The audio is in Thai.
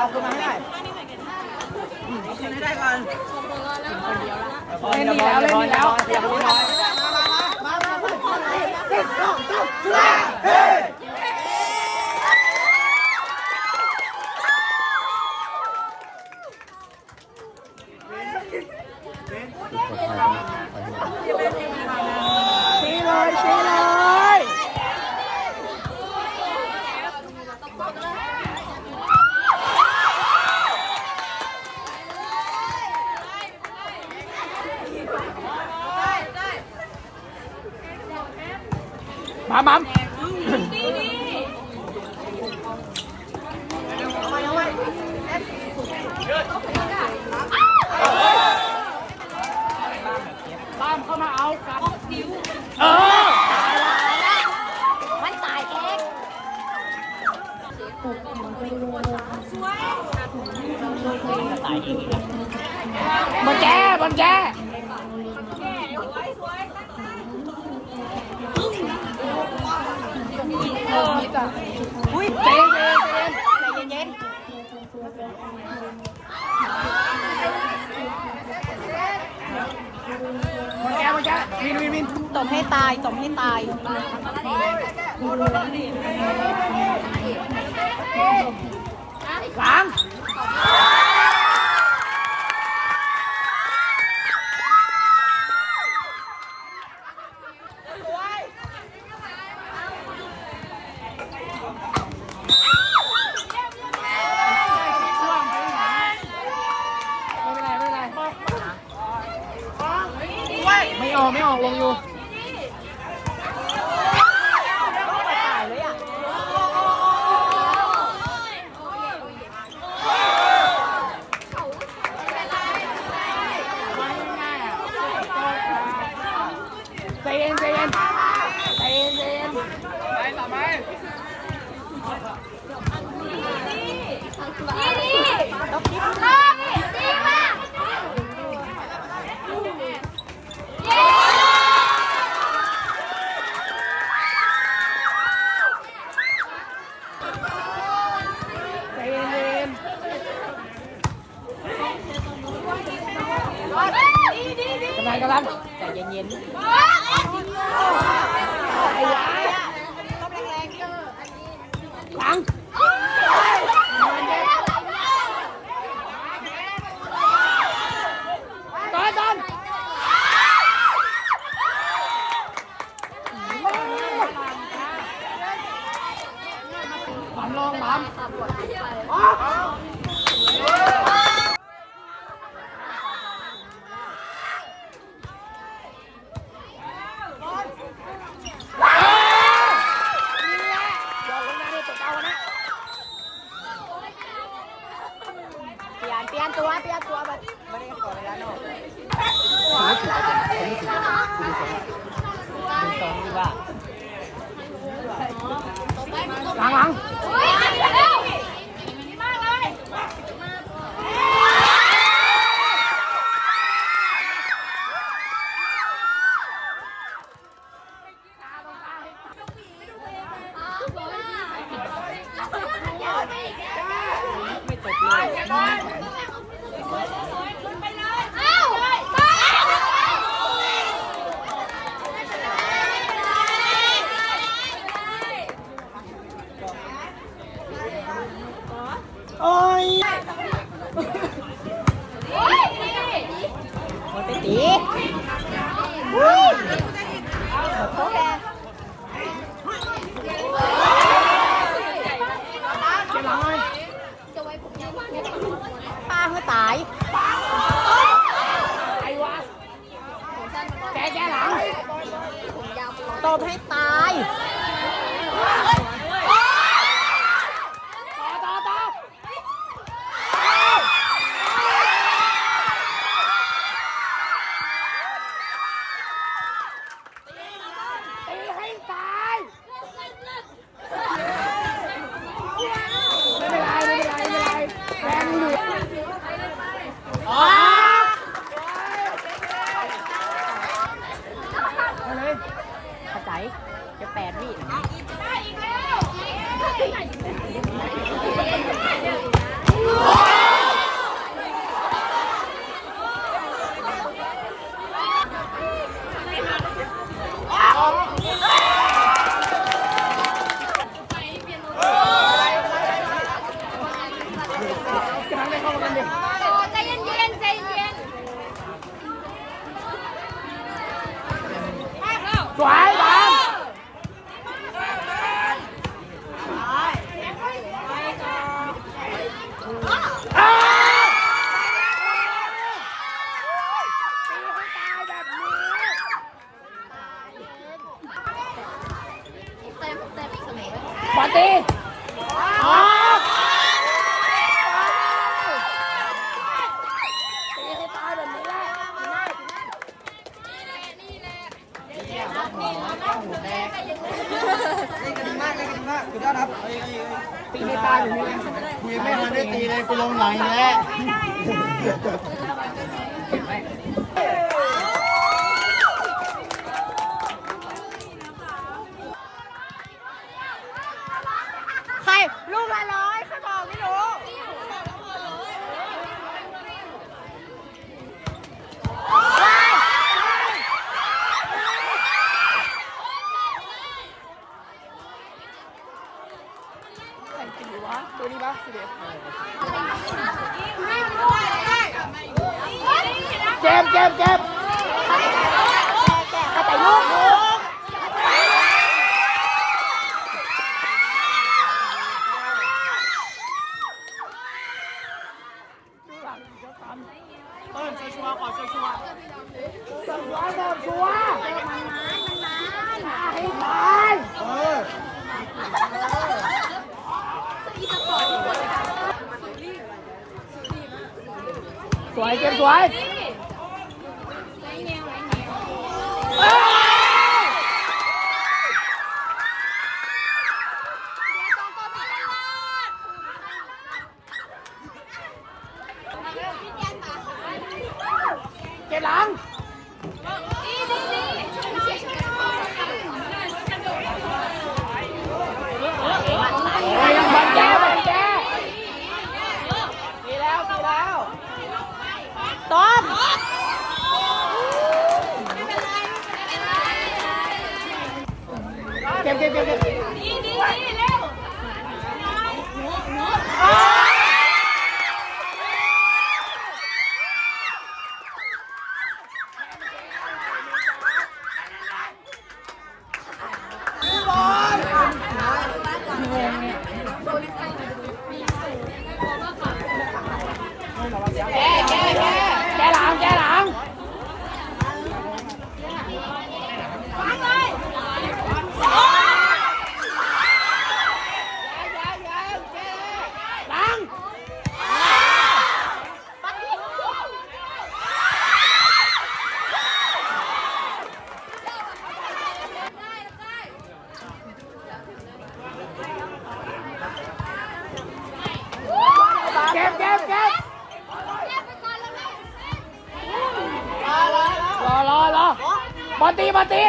เอาขึ้นมาให้ได้อืมขึ้นให้ได้ก่อนเล่นดีแล้วเล่นดีแล้วเสียงน้อยมามามาเด็กสองสามจุฬาเฮ้ชี้เลยชี้เลย มามัมตามเข้ามาเอากับเออมันตายเองมันแกมันแก อุ้ยเย็นเย็นเย็นใจเย็นหมดแก้วหมดแก้ววินวินวินตบให้ตายตบให้ตายหลังไม่เป็นไรไม่เป็นไรไม่ออกไม่ออกลงอยู่ ตายเลยอะ ใจเย็นใจเย็นใจเย็นใจเย็นไปต่อไป ใจเย็นใจเย็น กำลังกำลังใจเย็นไอ้ยาหลังตอนตอนบัมลงบัม ๆเปลี่ยน เปลี่ยนตัวเปลี่ยนตัวไปไม่ได้ขอเวลาหน่อยหลังหลัง เจมเจมเจมแต่ยุ่ วยเกมสวยเก็บหลัง ก็บเก็บเก็บนี่นี่นี่เร็ว อบอลตีบอลตี